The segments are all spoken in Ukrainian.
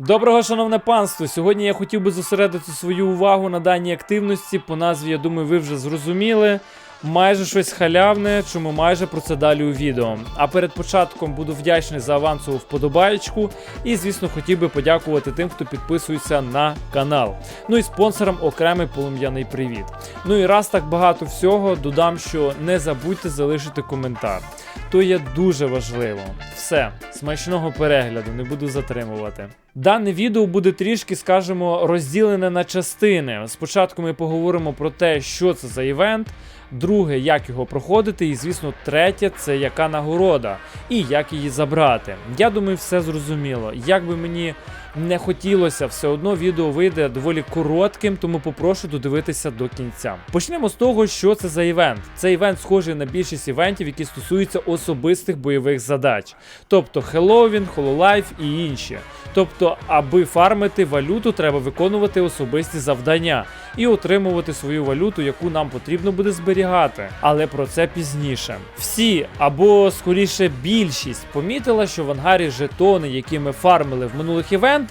Доброго, шановне панство! Сьогодні я хотів би зосередити свою увагу на даній активності. По назві, я думаю, ви вже зрозуміли. Майже щось халявне, чому майже про це далі у відео. А перед початком буду вдячний за авансову вподобаєчку. І, звісно, хотів би подякувати тим, хто підписується на канал. Ну і спонсорам окремий полум'яний привіт. Ну і раз так багато всього, додам, що не забудьте залишити коментар. То є дуже важливо. Все, смачного перегляду, не буду затримувати. Дане відео буде трішки, скажімо, розділене на частини. Спочатку ми поговоримо про те, що це за івент. Друге, як його проходити, і звісно, третє це яка нагорода і як її забрати. Я думаю, все зрозуміло. Як би мені не хотілося, все одно відео вийде доволі коротким, тому попрошу додивитися до кінця. Почнемо з того, що це за івент. Це івент схожий на більшість івентів, які стосуються особистих бойових задач, тобто Хеллоуін, Hololive і інші. Тобто, аби фармити валюту, треба виконувати особисті завдання і отримувати свою валюту, яку нам потрібно буде зберігати. Але про це пізніше. Всі або скоріше більшість помітила, що в ангарі жетони, які ми фармили в минулих івентах,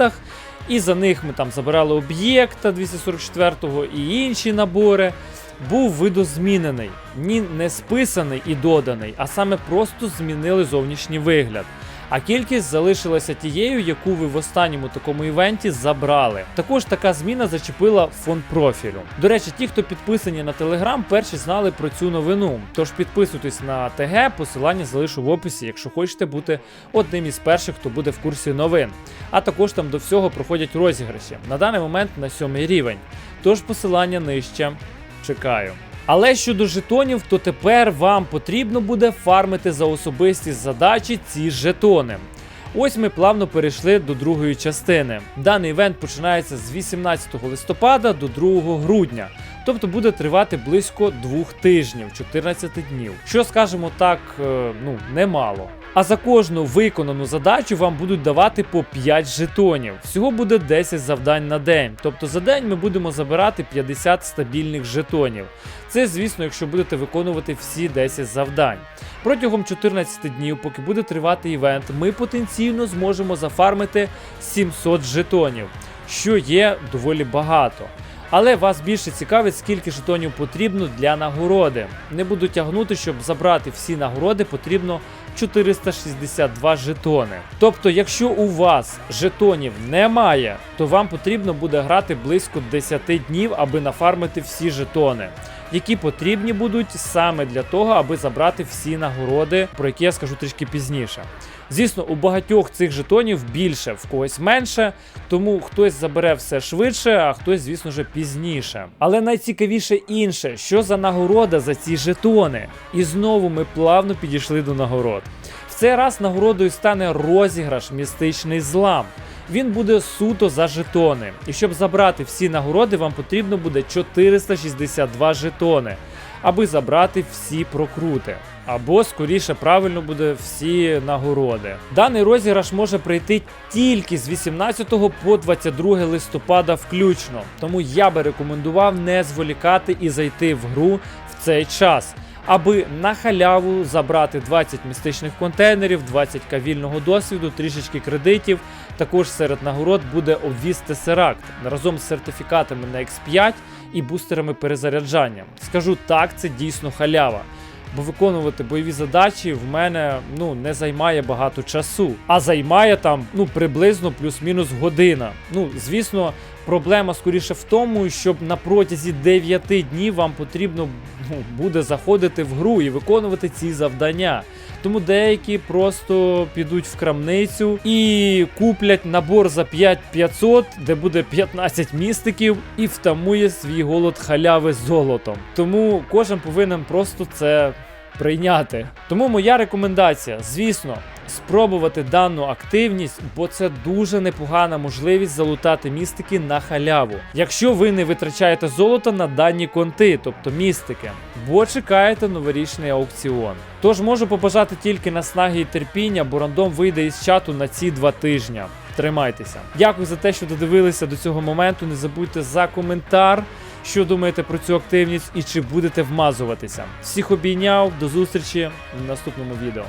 і за них ми там забирали об'єкта 244-го і інші набори. Був видозмінений, ні не списаний і доданий, а саме просто змінили зовнішній вигляд. А кількість залишилася тією, яку ви в останньому такому івенті забрали. Також така зміна зачепила фон профілю. До речі, ті, хто підписані на Телеграм, перші знали про цю новину. Тож підписуйтесь на ТГ, посилання залишу в описі, якщо хочете бути одним із перших, хто буде в курсі новин. А також там до всього проходять розіграші. На даний момент на сьомий рівень. Тож посилання нижче. Чекаю. Але щодо жетонів, то тепер вам потрібно буде фармити за особисті задачі ці жетони. Ось ми плавно перейшли до другої частини. Даний івент починається з 18 листопада до 2 грудня, тобто буде тривати близько двох тижнів, 14 днів. Що скажемо так, е, ну немало. А за кожну виконану задачу вам будуть давати по 5 жетонів. Всього буде 10 завдань на день. Тобто за день ми будемо забирати 50 стабільних жетонів. Це, звісно, якщо будете виконувати всі 10 завдань. Протягом 14 днів, поки буде тривати івент, ми потенційно зможемо зафармити 700 жетонів, що є доволі багато. Але вас більше цікавить, скільки жетонів потрібно для нагороди. Не буду тягнути, щоб забрати всі нагороди, потрібно 462 жетони. Тобто, якщо у вас жетонів немає, то вам потрібно буде грати близько 10 днів, аби нафармити всі жетони. Які потрібні будуть саме для того, аби забрати всі нагороди, про які я скажу трішки пізніше. Звісно, у багатьох цих жетонів більше, в когось менше, тому хтось забере все швидше, а хтось, звісно ж, пізніше. Але найцікавіше інше, що за нагорода за ці жетони. І знову ми плавно підійшли до нагород. В цей раз нагородою стане розіграш містичний злам. Він буде суто за жетони. І щоб забрати всі нагороди, вам потрібно буде 462 жетони, аби забрати всі прокрути. Або скоріше правильно буде всі нагороди. Даний розіграш може прийти тільки з 18 по 22 листопада включно. Тому я би рекомендував не зволікати і зайти в гру в цей час. Аби на халяву забрати 20 містичних контейнерів, 20 кавільного досвіду, трішечки кредитів. Також серед нагород буде обвіз Тесеракт разом з сертифікатами на X5 і бустерами перезаряджання. Скажу так, це дійсно халява. Бо виконувати бойові задачі в мене ну не займає багато часу, а займає там ну приблизно плюс-мінус година. Ну звісно, проблема скоріше в тому, щоб на протязі 9 днів вам потрібно ну, буде заходити в гру і виконувати ці завдання. Тому деякі просто підуть в крамницю і куплять набор за 5500, де буде 15 містиків, і втамує свій голод халяви золотом. Тому кожен повинен просто це прийняти. Тому моя рекомендація, звісно, спробувати дану активність, бо це дуже непогана можливість залутати містики на халяву. Якщо ви не витрачаєте золото на дані конти, тобто містики, бо чекаєте новорічний аукціон. Тож можу побажати тільки наснаги і терпіння, бо рандом вийде із чату на ці два тижні. Тримайтеся. Дякую за те, що додивилися до цього моменту. Не забудьте за коментар. Що думаєте про цю активність і чи будете вмазуватися? Всіх обійняв, до зустрічі в наступному відео.